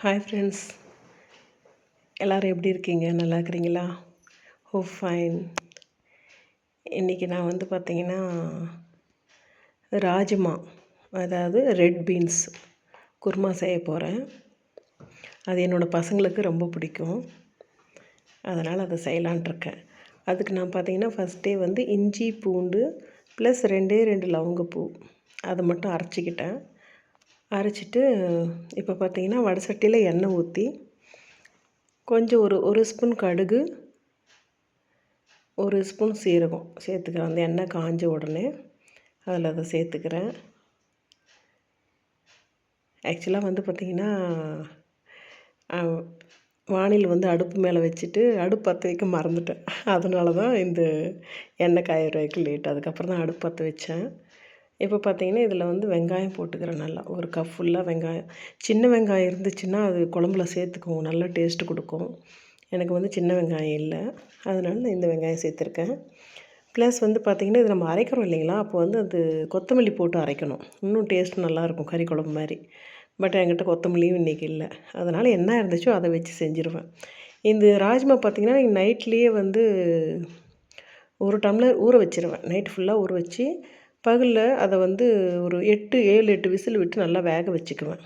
Hi friends எல்லோரும் எப்படி இருக்கீங்க? நல்லா இருக்கிறீங்களா? Oh, ஹோ ஃபைன் இன்றைக்கி நான் வந்து பார்த்திங்கன்னா ராஜ்மா அதாவது ரெட் பீன்ஸ் குருமா செய்ய போகிறேன் அது என்னோடய பசங்களுக்கு ரொம்ப பிடிக்கும். அதனால் அதை செய்யலான்ட்ருக்கேன் அதுக்கு நான் பார்த்திங்கன்னா ஃபஸ்ட்டே வந்து இஞ்சி பூண்டு ப்ளஸ் ரெண்டே ரெண்டு லவங்கப்பூ அதை மட்டும் அரைச்சிக்கிட்டேன். அரைச்சிட்டு இப்போ பார்த்தீங்கன்னா வடை சட்டியில் எண்ணெய் ஊற்றி கொஞ்சம் ஒரு ஒரு ஸ்பூன் கடுகு ஒரு ஸ்பூன் சீரகம் சேர்த்துக்கிறேன். அந்த எண்ணெய் காஞ்ச உடனே அதில் அதை சேர்த்துக்கிறேன். ஆக்சுவலாக வந்து பார்த்திங்கன்னா வானில் வந்து அடுப்பு மேலே வச்சுட்டு அடுப்பு பற்ற வைக்க மறந்துட்டேன். அதனால தான் இந்த எண்ணெய் காய வைக்க லேட் அதுக்கப்புறம் தான் அடுப்பு பற்ற வச்சேன். இப்போ பார்த்தீங்கன்னா இதில் வந்து வெங்காயம் போட்டுக்கிறேன் நல்லா. ஒரு கப் ஃபுல்லாக வெங்காயம். சின்ன வெங்காயம் இருந்துச்சுன்னா அது குழம்புல சேர்த்துக்குவோம். நல்லா டேஸ்ட்டு கொடுக்கும். எனக்கு வந்து சின்ன வெங்காயம் இல்லை. அதனால நான் இந்த வெங்காயம் சேர்த்துருக்கேன். ப்ளஸ் வந்து பார்த்திங்கன்னா இது நம்ம அரைக்கிறோம் இல்லைங்களா? அப்போ வந்து அது கொத்தமல்லி போட்டு அரைக்கணும். இன்னும் டேஸ்ட் நல்லாயிருக்கும் கறி குழம்பு மாதிரி. பட் என்கிட்ட கொத்தமல்லியும் இன்றைக்கி இல்லை. அதனால் என்ன இருந்துச்சோ அதை வச்சு செஞ்சுருவேன். இந்த ராஜ்மா பார்த்திங்கன்னா நைட்லேயே வந்து ஒரு டம்ளர் ஊற வச்சுருவேன். நைட் ஃபுல்லாக ஊற வச்சு பகலில் அதை வந்து ஒரு எட்டு ஏழு எட்டு விசில் விட்டு நல்லா வேக வச்சுக்குவேன்.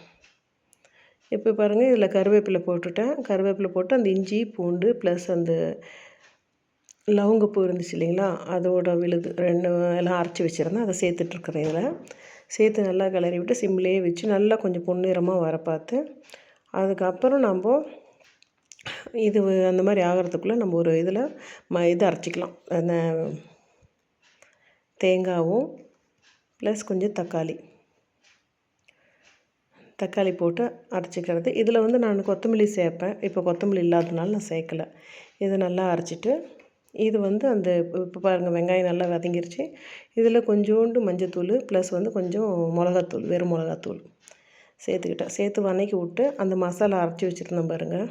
இப்போ பாருங்கள் இதில் கருவேப்பிலை போட்டுட்டேன். கருவேப்பிலை போட்டு அந்த இஞ்சி பூண்டு ப்ளஸ் அந்த லவங்கப்பூ இருந்துச்சு இல்லைங்களா? அதோட விழுது ரெண்டு எல்லாம் அரைச்சி வச்சுருந்தேன். அதை சேர்த்துட்ருக்குறேன் இதில். சேர்த்து நல்லா கிளறி விட்டு சிம்லேயே வச்சு நல்லா கொஞ்சம் பொன்னிறமாக வர பார்த்து அதுக்கப்புறம் நம்ம இது அந்த மாதிரி ஆகிறதுக்குள்ளே நம்ம ஒரு இதில் ம இது அரைச்சிக்கலாம். அந்த தேங்காவும் ப்ளஸ் கொஞ்சம் தக்காளி. தக்காளி போட்டு அரைச்சிக்கிறது. இதில் வந்து நான் கொத்தமல்லி சேர்ப்பேன். இப்போ கொத்தமல்லி இல்லாததுனால நான் சேர்க்கலை. இதை நல்லா அரைச்சிட்டு இது வந்து அந்த இப்போ பாருங்கள் வெங்காயம் நல்லா வதங்கிருச்சு. இதில் கொஞ்சோண்டு மஞ்சத்தூள் ப்ளஸ் வந்து கொஞ்சம் மிளகாத்தூள் வெறும் மிளகாத்தூள் சேர்த்துக்கிட்டேன். சேர்த்து வதக்கி விட்டு அந்த மசாலா அரைச்சி வச்சுருந்தேன் பாருங்கள்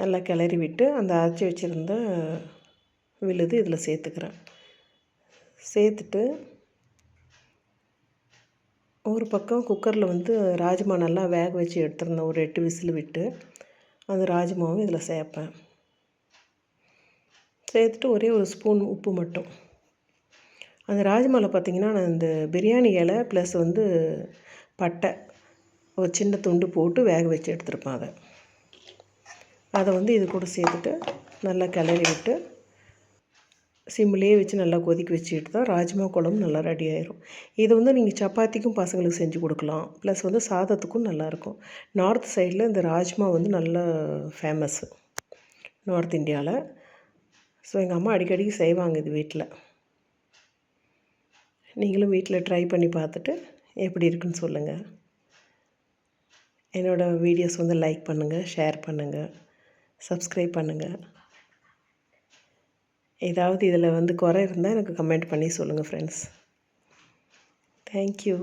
நல்லா கிளறி விட்டு அந்த அரைச்சி வச்சுருந்த விழுது இதில் சேர்த்துக்கிறேன். சேர்த்துட்டு ஒரு பக்கம் குக்கரில் வந்து ராஜ்மா நல்லா வேக வச்சு எடுத்துருந்தேன். ஒரு எட்டு விசில் விட்டு அந்த ராஜ்மாவும் இதில் சேர்ப்பேன். சேர்த்துட்டு ஒரே ஒரு ஸ்பூன் உப்பு மட்டும். அந்த ராஜ்மாவில் பார்த்திங்கன்னா நான் இந்த பிரியாணி இலை ப்ளஸ் வந்து பட்டை ஒரு சின்ன துண்டு போட்டு வேக வச்சு எடுத்துருப்பேன் அதை. அதை வந்து இது கூட சேர்த்துட்டு நல்லா கிளறி விட்டு சிம்லேயே வச்சு நல்லா கொதிக்க வச்சுக்கிட்டு தான் ராஜ்மா குழம்பு நல்லா ரெடி ஆயிரும். இது வந்து நீங்கள் சப்பாத்திக்கும் பசங்களுக்கு செஞ்சு கொடுக்கலாம். ப்ளஸ் வந்து சாதத்துக்கும் நல்லாயிருக்கும். நார்த் சைடில் இந்த ராஜ்மா வந்து நல்லா ஃபேமஸ்ஸு நார்த் இந்தியாவில் ஸோ எங்கள் அம்மா அடிக்கடி செய்வாங்க இது வீட்டில் நீங்களும் வீட்டில் ட்ரை பண்ணி பார்த்துட்டு எப்படி இருக்குன்னு சொல்லுங்கள் என்னோடய வீடியோஸ் வந்து லைக் பண்ணுங்கள் ஷேர் பண்ணுங்கள் சப்ஸ்கிரைப் பண்ணுங்கள் ஏதாவது இதில் வந்து குறை இருந்தால் எனக்கு கமெண்ட் பண்ணி சொல்லுங்கள் ஃப்ரெண்ட்ஸ் தேங்க்யூ